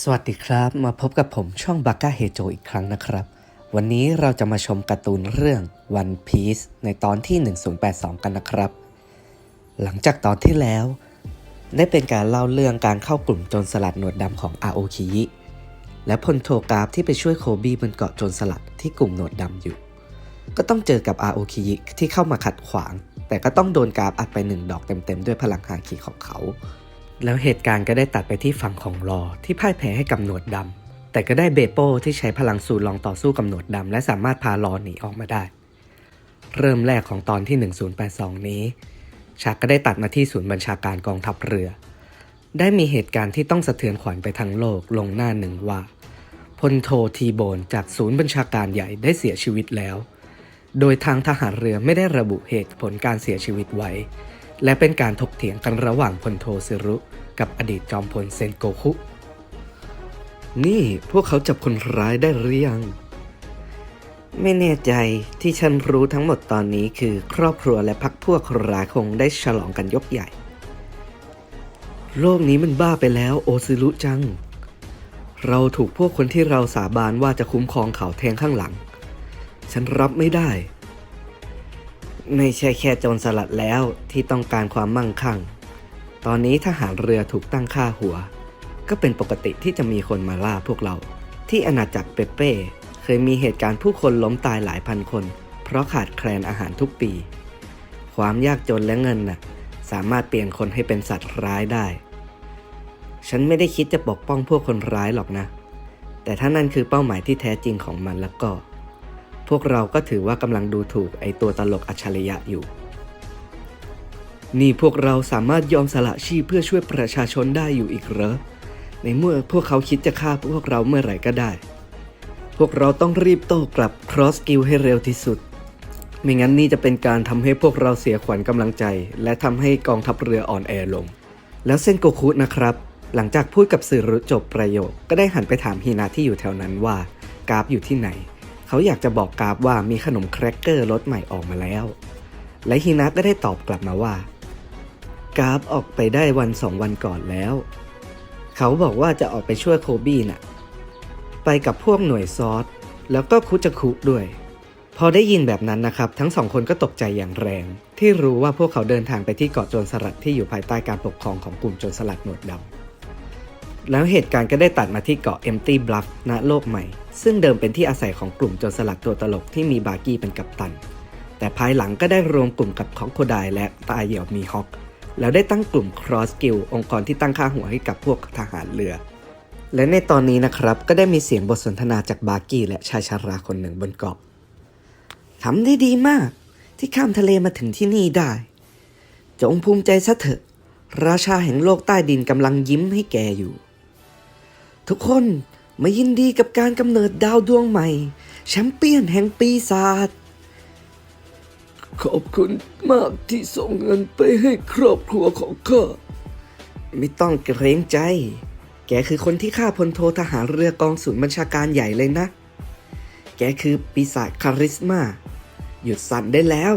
สวัสดีครับ มาพบกับผมช่องบาก้าเฮโจอีกครั้งนะครับ วันนี้เราจะมาชมการ์ตูนเรื่อง One Piece ในตอนที่ 1082 กันนะครับ หลังจากตอนที่แล้ว ได้เป็นการเล่าเรื่องการเข้ากลุ่มโจรสลัดหนวดดำของอาโอคิยิและพลโทกราฟที่ไปช่วยโคบี้บนเกาะโจรสลัดที่กลุ่มหนวดดำอยู่ ก็ต้องเจอกับอาโอคิยิที่เข้ามาขัดขวาง แต่ก็ต้องโดนกราฟอัดไปหนึ่งดอกเต็มๆด้วยพลังฮาคิของเขา แล้วเหตุการณ์ก็ได้ตัดไปที่ฝั่งของรอที่พ่ายแพ้ให้กับหนวดดำแต่ก็ได้เบโป้ที่ใช้พลังสูตรลองต่อสู้กับหนวดดำและสามารถพารอหนีออกมาได้ เริ่มแรกของตอนที่ 1082 นี้ฉากก็ได้ตัดมาที่ศูนย์บัญชาการกองทัพเรือ ได้มีเหตุการณ์ที่ต้องสะเทือนขวัญไปทั้งโลกลงหน้าหนึ่งว่าพลโททีโบนจากศูนย์บัญชาการใหญ่ได้เสียชีวิตแล้ว โดยทางทหารเรือไม่ได้ระบุเหตุผลการเสียชีวิตไว้ และเป็นการถกเถียงกันระหว่างพลโทซิรุ กับอดีตจอมพลเซนโกคุ นี่พวกเขาจับคนร้ายได้หรือยัง ไม่แน่ใจที่ฉันรู้ทั้งหมดตอนนี้คือครอบครัวและพักพวกคนร้ายคงได้ฉลองกันยกใหญ่ โลกนี้มันบ้าไปแล้วโอซิรุจัง เราถูกพวกคนที่เราสาบานว่าจะคุ้มครองเขาแทงข้างหลัง ฉันรับไม่ได้ ไม่ใช่แค่โจรสลัดแล้วที่ต้องการความมั่งคั่ง ตอนนี้ทหารเรือถูกตั้งค่าหัว ก็เป็นปกติที่จะมีคนมาล่าพวกเรา ที่อาณาจักรเปเป้เคยมีเหตุการณ์ผู้คนล้มตายหลายพันคน เพราะขาดแคลนอาหารทุกปี ความยากจนและเงินน่ะสามารถเปลี่ยนคนให้เป็นสัตว์ร้ายได้ ฉันไม่ได้คิดจะปกป้องพวกคนร้ายหรอกนะ แต่ถ้านั่นคือเป้าหมายที่แท้จริงของมันแล้วก็ พวกเราก็ถือว่ากำลังดูถูกไอตัวตลกอัจฉริยะอยู่ นี่พวกเราสามารถยอมสละชีพเพื่อช่วยประชาชนได้อยู่อีกเหรอ ในเมื่อพวกเขาคิดจะฆ่าพวกเราเมื่อไหร่ก็ได้ พวกเราต้องรีบโต้กลับ cross skill ให้เร็วที่สุด ไม่งั้นนี่จะเป็นการทำให้พวกเราเสียขวัญกำลังใจ และทำให้กองทัพเรืออ่อนแอลง แล้วเซนโกคุนะครับหลังจากพูดกับสื่อรุจบประโยค ก็ได้หันไปถามฮีนาที่อยู่แถวนั้นว่ากราฟอยู่ที่ไหน เขาอยากจะบอกกราฟว่ามีขนมแครกเกอร์รสใหม่ออกมาแล้ว และฮีนาก็ได้ตอบกลับมาว่า กราฟออกไปได้วันสองวันก่อนแล้ว เขาบอกว่าจะออกไปช่วยโคบี้น่ะ ไปกับพวกหน่วยซอสแล้วก็คุจะคุด้วย พอได้ยินแบบนั้นนะครับ ทั้งสองคนก็ตกใจอย่างแรง ที่รู้ว่าพวกเขาเดินทางไปที่เกาะโจรสลัดที่อยู่ภายใต้การปกครองของกลุ่มโจรสลัดหนวดดำ แล้วเหตุการณ์ก็ได้ตัดมาที่เกาะ Empty Bluff ณโลกใหม่ ซึ่งเดิมเป็นที่อาศัยของกลุ่มโจรสลัดตัวตลกที่มีบาร์กี้เป็นกัปตัน แต่ภายหลังก็ได้รวมกลุ่มกับคอกโคไดและตาเหยี่ยวมีฮอก แล้วได้ตั้งกลุ่ม Cross Guild องค์กรที่ตั้งค่าหัวให้กับพวกทหารเรือ และในตอนนี้นะครับก็ได้มีเสียงบทสนทนาจากบาร์กี้และชายชาราคนหนึ่งบนเกาะทำได้ดีมาก ที่ข้ามทะเลมาถึงที่นี่ได้ จงภูมิใจซะเถอะ ราชาแห่งโลกใต้ดินกำลังยิ้มให้แกอยู่ ทุกคนมายินดีกับการกำเนิดดาวดวงใหม่ แชมเปี้ยนแห่งปีศาจขอบคุณมากที่ส่งเงินไปให้ครอบครัวของข้าไม่ต้องเกรงใจ แกคือคนที่ฆ่าพลโททหารเรือกองศูนย์บัญชาการใหญ่เลยนะ แกคือปีศาจคาริสมา หยุดสั่นได้แล้ว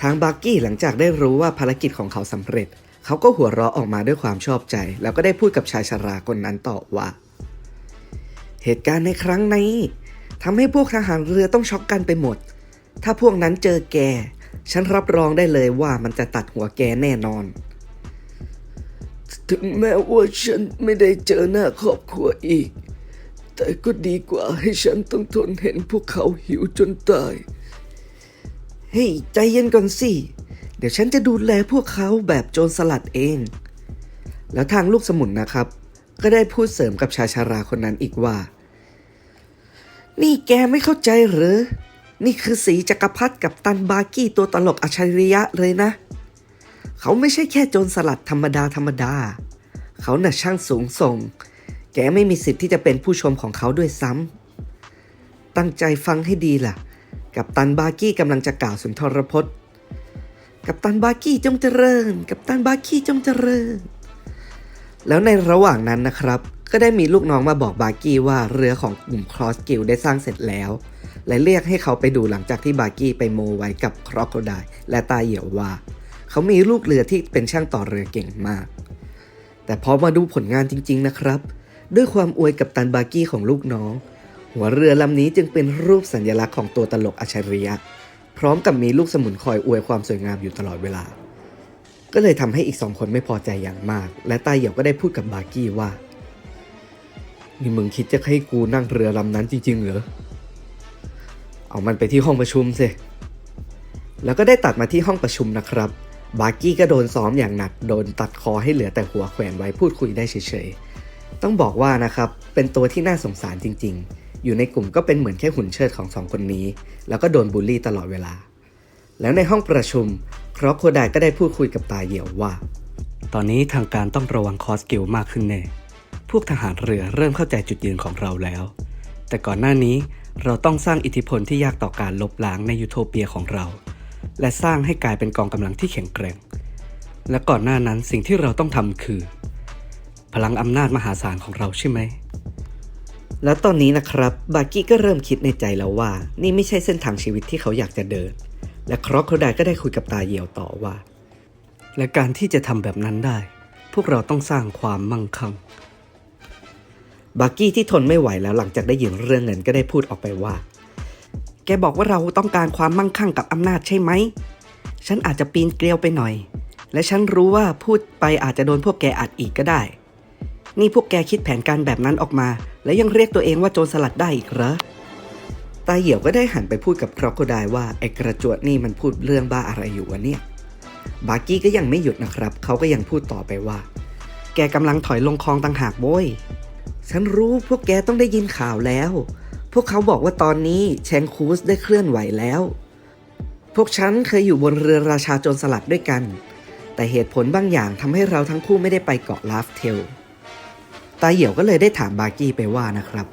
ทางบาร์กี้หลังจากได้รู้ว่าภารกิจของเขาสำเร็จ เขาก็หัวเราะออกมาด้วยความชอบใจ แล้วก็ได้พูดกับชายชราคนนั้นต่อว่า เหตุการณ์ในครั้งนี้ทำให้พวกทหารเรือต้องช็อกกันไปหมด ถ้าพวกนั้นเจอแก ฉันรับรองได้เลยว่ามันจะตัดหัวแกแน่นอน ถึงแม้ว่าฉันไม่ได้เจอหน้าครอบครัวอีก แต่ก็ดีกว่าให้ฉันต้องทนเห็นพวกเขาหิวจนตาย เฮ้ยใจเย็นก่อนสิ ดี๋ยวฉันจะดูแลพวกเขาแบบโจรสลัดเอง แล้วทางลูกสมุนนะครับ ก็ได้พูดเสริมกับชายชาราคนนั้นอีกว่า นี่แกไม่เข้าใจหรือ นี่คือสีจักรพรรดิกับตันบากี้ตัวตลกอัจฉริยะเลยนะ เขาไม่ใช่แค่โจรสลัดธรรมดาธรรมดา เขาน่ะช่างสูงส่ง แกไม่มีสิทธิ์ที่จะเป็นผู้ชมของเขาด้วยซ้ำ ตั้งใจฟังให้ดีล่ะ กับตันบากี้กำลังจะกล่าวสุนทรพจน์ กับตันบาร์กี้จงเจริญ กับตันบาร์กี้จงเจริญ แล้วในระหว่างนั้นนะครับ ก็ได้มีลูกน้องมาบอกบาร์กี้ว่าเรือของกลุ่มครอสกิลได้สร้างเสร็จแล้ว และเรียกให้เขาไปดูหลังจากที่บาร์กี้ไปโมไว้กับครอโคไดและตาเหี่ยวว่า เขามีลูกเรือที่เป็นช่างต่อเรือเก่งมาก แต่พอมาดูผลงานจริง ๆนะครับ ด้วยความอวยกับตันบากี้ของลูกน้อง หัวเรือลำนี้จึงเป็นรูปสัญลักษณ์ของตัวตลกอัจฉริยะ ร้อมกับมีลูกสมุนคอยอวยความสวยงามอยู่ตลอดเวลา ก็เลยทำให้อีกสองคนไม่พอใจอย่างมาก และตาเหี่ยวก็ได้พูดกับบากี้ว่า นี่มึงคิดจะให้กูนั่งเรือลำนั้นจริงๆเหรอ เอามันไปที่ห้องประชุมสิ แล้วก็ได้ตัดมาที่ห้องประชุมนะครับ บาร์กี้ก็โดนซ้อมอย่างหนัก โดนตัดคอให้เหลือแต่หัวแขวนไว้พูดคุยได้เฉยๆ ต้องบอกว่านะครับ เป็นตัวที่น่าสงสารจริง ๆ อยู่ในกลุ่มก็เป็นเหมือนแค่หุ่นเชิดของสองคนนี้ แล้วก็โดนบูลลี่ตลอดเวลา แล้วในห้องประชุมครอโคไดก็ได้พูดคุยกับตาเหี่ยวว่า ตอนนี้ทางการต้องระวังคอสกิลมากขึ้นแน่ พวกทหารเรือเริ่มเข้าใจจุดยืนของเราแล้ว แต่ก่อนหน้านี้เราต้องสร้างอิทธิพลที่ยากต่อการลบล้างในยูโทเปียของเรา และสร้างให้กลายเป็นกองกำลังที่แข็งแกร่ง และก่อนหน้านั้นสิ่งที่เราต้องทำคือ พลังอำนาจมหาศาลของเราใช่ไหม แล้วตอนนี้นะครับบากี้ก็เริ่มคิดในใจแล้วว่า นี่ไม่ใช่เส้นทางชีวิตที่เขาอยากจะเดิน และครอกโคไดก็ได้คุยกับตาเหี่ยวต่อว่า และการที่จะทำแบบนั้นได้ พวกเราต้องสร้างความมั่งคั่งบากี้ที่ทนไม่ไหวแล้วหลังจากได้ยินเรื่องเงินก็ได้พูดออกไปว่า แกบอกว่าเราต้องการความมั่งคั่งกับอำนาจใช่ไหม ฉันอาจจะปีนเกลียวไปหน่อย และฉันรู้ว่าพูดไปอาจจะโดนพวกแกอัดอีกก็ได้ นี่พวกแกคิดแผนการแบบนั้นออกมา และยังเรียกตัวเองว่าโจรสลัดได้อีกเหรอตาเหี่ยวก็ได้หันไปพูดกับครอกโคไดว่าไอ้กระจวดนี่มันพูดเรื่องบ้าอะไรอยู่วะเนี่ย บากี้ก็ยังไม่หยุดนะครับ เขาก็ยังพูดต่อไปว่า แกกำลังถอยลงคลองต่างหากโว้ย ฉันรู้พวกแกต้องได้ยินข่าวแล้ว พวกเขาบอกว่าตอนนี้แชงคูสได้เคลื่อนไหวแล้ว พวกฉันเคยอยู่บนเรือราชาโจรสลัดด้วยกัน แต่เหตุผลบางอย่างทำให้เราทั้งคู่ไม่ได้ไปเกาะลาฟเทล ตาเหี่ยวก็เลยได้ถามบากี้ไปว่านะครับ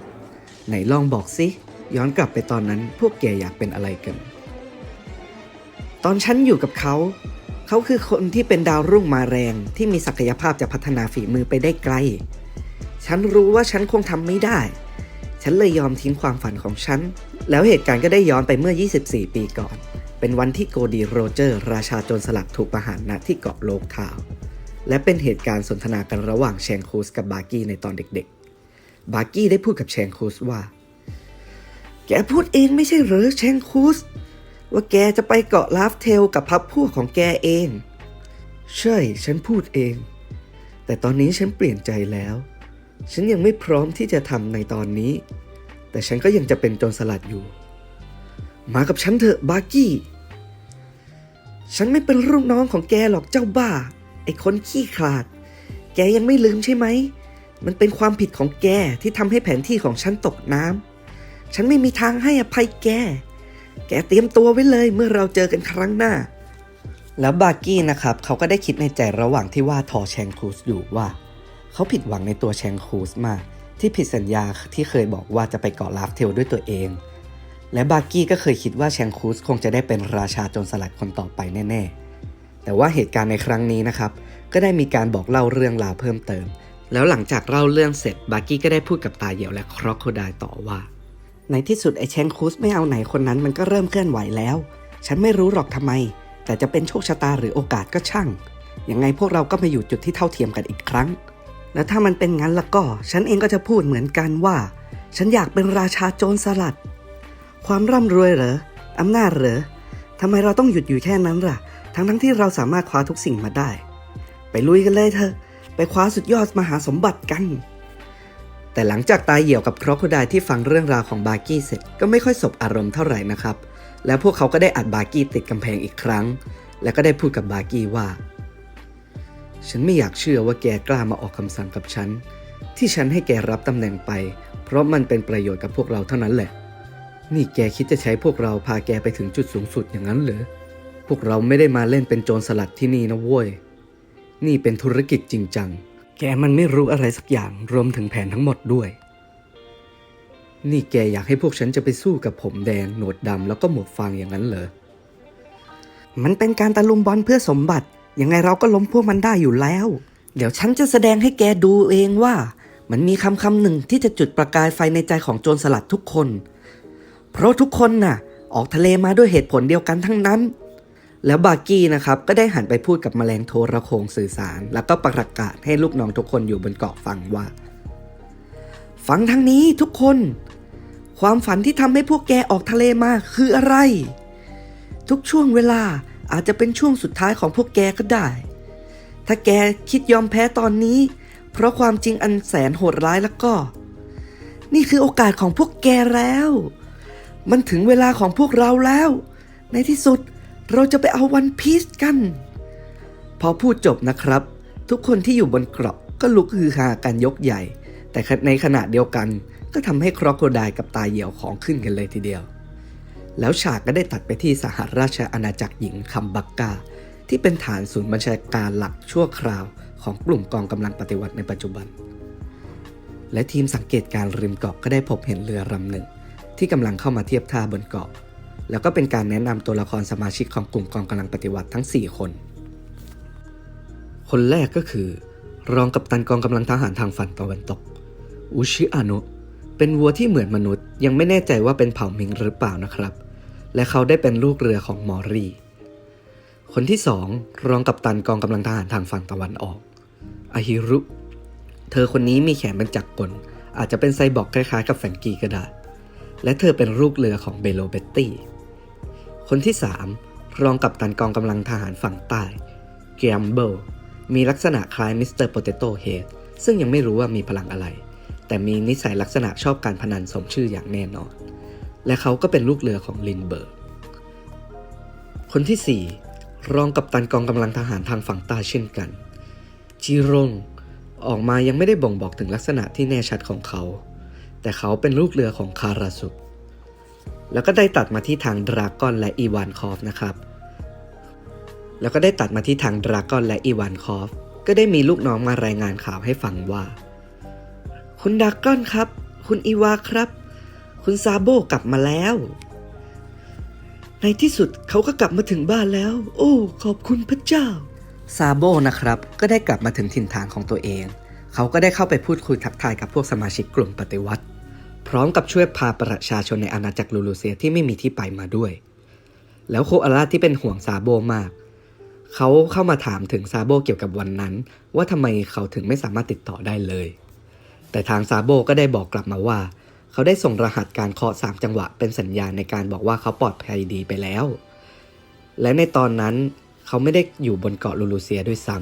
ไหนลองบอกสิย้อนกลับไปตอนนั้นพวกแกอยากเป็นอะไรกัน ตอนฉันอยู่กับเขา เขาคือคนที่เป็นดาวรุ่งมาแรงที่มีศักยภาพจะพัฒนาฝีมือไปได้ไกล ฉันรู้ว่าฉันคงทำไม่ได้ ฉันเลยยอมทิ้งความฝันของฉัน แล้วเหตุการณ์ก็ได้ย้อนไปเมื่อ 24 ปีก่อน เป็นวันที่โกดีโรเจอร์ ราชาโจรสลัดถูกประหารณที่เกาะโลกทาวน์ และเป็นเหตุการณ์สนทนากันระหว่างแชงคูสกับบาร์กี้ในตอนเด็กๆ บาร์กี้ได้พูดกับแชงคูสว่า แกพูดเองไม่ใช่หรือแชงคูสว่าแกจะไปเกาะลาฟเทลกับพับพวกของแกเอง ใช่ ฉันพูดเอง แต่ตอนนี้ฉันเปลี่ยนใจแล้ว ฉันยังไม่พร้อมที่จะทำในตอนนี้ แต่ฉันก็ยังจะเป็นโจรสลัดอยู่ มากับฉันเถอะบาร์กี้ ฉันไม่เป็นลูกน้องของแกหรอกเจ้าบ้า ไอ้คนขี้ขลาด แกยังไม่ลืมใช่ไหม มันเป็นความผิดของแกที่ทำให้แผนที่ของฉันตกน้ำ ฉันไม่มีทางให้อภัยแก แกเตรียมตัวไว้เลยเมื่อเราเจอกันครั้งหน้า แล้วบาร์กี้นะครับ เขาก็ได้คิดในใจระหว่างที่ว่าทอแชงครูสอยู่ว่า เขาผิดหวังในตัวแชงครูสมาก ที่ผิดสัญญาที่เคยบอกว่าจะไปเกาะลาฟเทลด้วยตัวเอง และบาร์กี้ก็เคยคิดว่าแชงครูสคงจะได้เป็นราชาโจรสลัดคนต่อไปแน่ ๆ แต่ว่าเหตุการณ์ในครั้งนี้นะครับ ก็ได้มีการบอกเล่าเรื่องราวเพิ่มเติม แล้วหลังจากเล่าเรื่องเสร็จบาร์กี้ก็ได้พูดกับตาเหี่ยวและครอกโคไดต่อว่า ในที่สุดไอ้แชงคูสไม่เอาไหนคนนั้นมันก็เริ่มเคลื่อนไหวแล้ว ฉันไม่รู้หรอกทำไม แต่จะเป็นโชคชะตาหรือโอกาสก็ช่างยังไงพวกเราก็มาอยู่จุดที่เท่าเทียมกันอีกครั้ง แล้วถ้ามันเป็นงั้นละก็ ฉันเองก็จะพูดเหมือนกันว่า ฉันอยากเป็นราชาโจรสลัด ความร่ำรวยเหรออำนาจเหรอทำไมเราต้องหยุดอยู่แค่นั้นล่ะ ทั้งทั้งๆที่เราสามารถคว้าทุกสิ่งมาได้ ไปลุยกันเลยเถอะ ไปคว้าสุดยอดมหาสมบัติกัน แต่หลังจากตายเหี่ยวกับครอกโคไดที่ฟังเรื่องราวของบาร์กี้เสร็จก็ไม่ค่อยสบอารมณ์เท่าไหร่นะครับ แล้วพวกเขาก็ได้อัดบาร์กี้ติดกำแพงอีกครั้ง แล้วก็ได้พูดกับบาร์กี้ว่า ฉันไม่อยากเชื่อว่าแกกล้ามาออกคำสั่งกับฉัน ที่ฉันให้แกรับตำแหน่งไป เพราะมันเป็นประโยชน์กับพวกเราเท่านั้นแหละ นี่แกคิดจะใช้พวกเราพาแกไปถึงจุดสูงสุดอย่างนั้นเหรอ พวกเราไม่ได้มาเล่นเป็นโจรสลัดที่นี่นะเว้ย นี่เป็นธุรกิจจริงจัง แกมันไม่รู้อะไรสักอย่างรวมถึงแผนทั้งหมดด้วย นี่แกอยากให้พวกฉันจะไปสู้กับผมแดง หนวดดำแล้วก็หมวกฟางอย่างนั้นเหรอ มันเป็นการตะลุมบอลเพื่อสมบัติ ยังไงเราก็ล้มพวกมันได้อยู่แล้ว เดี๋ยวฉันจะแสดงให้แกดูเองว่า มันมีคำคำหนึ่งที่จะจุดประกายไฟในใจของโจรสลัดทุกคน เพราะทุกคนน่ะ ออกทะเลมาด้วยเหตุผลเดียวกันทั้งนั้น แล้วบาร์กี้นะครับก็ได้หันไปพูดกับแมลงโทรโขงสื่อสาร แล้วก็ประกาศให้ลูกน้องทุกคนอยู่บนเกาะฟังว่า ฟังทางนี้ทุกคน ความฝันที่ทำให้พวกแกออกทะเลมาคืออะไร ทุกช่วงเวลาอาจจะเป็นช่วงสุดท้ายของพวกแกก็ได้ ถ้าแกคิดยอมแพ้ตอนนี้ เพราะความจริงอันแสนโหดร้ายแล้วก็ นี่คือโอกาสของพวกแกแล้ว มันถึงเวลาของพวกเราแล้ว ในที่สุด เราจะไปเอาวันพีซกัน พอพูดจบนะครับ ทุกคนที่อยู่บนเกราะก็ลุกฮือฮากันยกใหญ่ แต่ในขณะเดียวกันก็ทำให้ครอกโคดายกับตาเหี่ยวของขึ้นกันเลยทีเดียว แล้วฉากก็ได้ตัดไปที่สหราชอาณาจักรหญิงคัมบักกา ที่เป็นฐานศูนย์บัญชาการหลักชั่วคราวของกลุ่มกองกำลังปฏิวัติในปัจจุบัน และทีมสังเกตการณ์ริมเกาะก็ได้พบเห็นเรือลำหนึ่ง ที่กำลังเข้ามาเทียบท่าบนเกาะ แล้วก็เป็นการแนะนำตัวละครสมาชิกของกลุ่มกองกำลังปฏิวัติทั้ง 4 คน คนแรกก็คือ รองกัปตันกองกำลังทหารทางฝั่งตะวันตก อุชิอานุ เป็นวัวที่เหมือนมนุษย์ ยังไม่แน่ใจว่าเป็นเผ่ามิงหรือเปล่านะครับ และเขาได้เป็นลูกเรือของมอรี คนที่สองรองกัปตันกองกำลังทหารทางฝั่งตะวันออกอาฮิรุ เธอคนนี้มีแขนเป็นจักรกล อาจจะเป็นไซบอร์กคล้ายๆ กับแฟงกีก็ได้ และเธอเป็นลูกเรือของเบโลเบตตี้ คนที่ 3 รองกัปตันกองกำลังทหารฝั่งใต้เกมเบิลมีลักษณะคล้ายมิสเตอร์โปเตโต้เฮดซึ่งยังไม่รู้ว่ามีพลังอะไร แต่มีนิสัยลักษณะชอบการพนันสมชื่ออย่างแน่นอน และเขาก็เป็นลูกเรือของลินเบิร์ก คนที่ 4 รองกัปตันกองกำลังทหารทางฝั่งใต้เช่นกัน จิรงออกมายังไม่ได้บ่งบอกถึงลักษณะที่แน่ชัดของเขา แต่เขาเป็นลูกเรือของคาราสุ แล้วก็ได้ตัดมาที่ทางดราก้อนและอีวานคอฟนะครับ แล้วก็ได้ตัดมาที่ทางดราก้อนและอีวานคอฟ ก็ได้มีลูกน้องมารายงานข่าวให้ฟังว่า คุณดราก้อนครับ คุณอีวาครับ คุณซาโบกลับมาแล้ว ในที่สุดเขาก็กลับมาถึงบ้านแล้ว โอ้ ขอบคุณพระเจ้า ซาโบนะครับ ก็ได้กลับมาถึงถิ่นฐานของตัวเอง เขาก็ได้เข้าไปพูดคุยทักทายกับพวกสมาชิกกลุ่มปฏิวัติ พร้อมกับช่วยพาประชาชนในอาณาจักรลูลูเซียที่ไม่มีที่ไปมาด้วย แล้วโคอาล่าที่เป็นห่วงซาโบมาก เขาเข้ามาถามถึงซาโบเกี่ยวกับวันนั้น ว่าทำไมเขาถึงไม่สามารถติดต่อได้เลย แต่ทางซาโบก็ได้บอกกลับมาว่า เขาได้ส่งรหัสการเคาะสามจังหวะเป็นสัญญาณในการบอกว่าเขาปลอดภัยดีไปแล้ว และในตอนนั้นเขาไม่ได้อยู่บนเกาะลูลูเซียด้วยซ้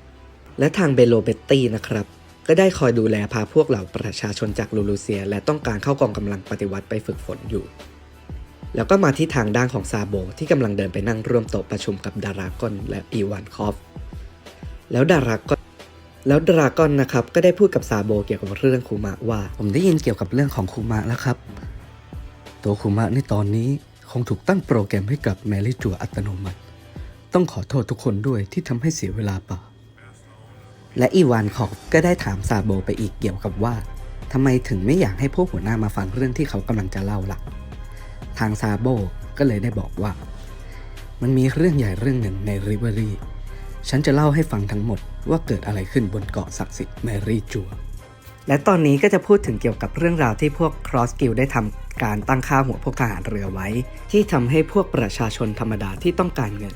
ำและทางเบโลเบตตี้นะครับ ก็ได้คอยดูแลพาพวกเหล่าประชาชนจากลูลูเซีย และต้องการเข้ากองกำลังปฏิวัติไปฝึกฝนอยู่ แล้วก็มาที่ทางด้านของซาโบที่กำลังเดินไปนั่งร่วมโต๊ะประชุมกับดารากอนและอีวานคอฟ แล้วดารากอนแล้วดรากอนนะครับก็ได้พูดกับซาโบเกี่ยวกับเรื่องคูมะว่า ผมได้ยินเกี่ยวกับเรื่องของคูมะแล้วครับ ตัวคูมะในตอนนี้คงถูกตั้งโปรแกรมให้กับแมรี่จัวอัตโนมัติ ต้องขอโทษทุกคนด้วยที่ทำให้เสียเวลาเปล่า และอีวานคอฟก็ได้ถามซาโบไปอีกเกี่ยวกับว่าทำไมถึงไม่อยากให้พวกหัวหน้ามาฟังเรื่องที่เขากำลังจะเล่าล่ะ ทางซาโบก็เลยได้บอกว่า มันมีเรื่องใหญ่เรื่องหนึ่งในริเวอรี่ ฉันจะเล่าให้ฟังทั้งหมดว่าเกิดอะไรขึ้นบนเกาะศักดิ์สิทธิ์แมรี่จัว และตอนนี้ก็จะพูดถึงเกี่ยวกับเรื่องราวที่พวกครอสกิลได้ทำการตั้งค่าหัวพวกทหารเรือไว้ ที่ทำให้พวกประชาชนธรรมดาที่ต้องการเงิน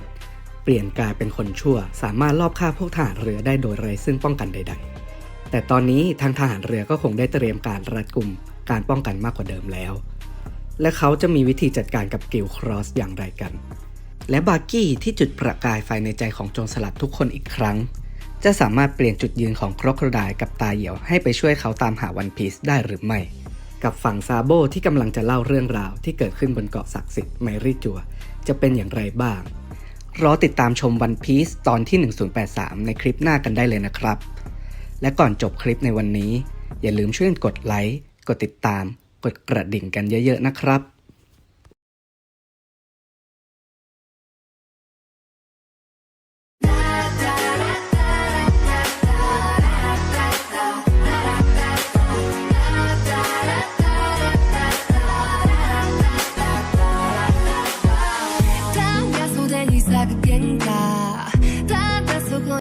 เปลี่ยนกลายเป็นคนชั่ว สามารถลอบฆ่าพวกทหารเรือได้โดยไร้ซึ่งป้องกันใด ๆ แต่ตอนนี้ทางทหารเรือก็คงได้เตรียมการรัดกุมการป้องกันมากกว่าเดิมแล้ว และเขาจะมีวิธีจัดการกับกิลครอสอย่างไรกัน และบาร์กี้ที่จุดประกายไฟในใจของโจรสลัดทุกคนอีกครั้ง จะสามารถเปลี่ยนจุดยืนของครอกโครไดกับตาเหี่ยวให้ไปช่วยเขาตามหาวันพีซได้หรือไม่ กับฝั่งซาโบที่กำลังจะเล่าเรื่องราวที่เกิดขึ้นบนเกาะศักดิ์สิทธิ์ไมริจัว จะเป็นอย่างไรบ้าง รอติดตามชมวันพีซตอนที่ 1083 ในคลิปหน้ากันได้เลยนะครับ และก่อนจบคลิปในวันนี้ อย่าลืมช่วยกดไลค์ กดติดตาม กดกระดิ่งกันเยอะๆนะครับ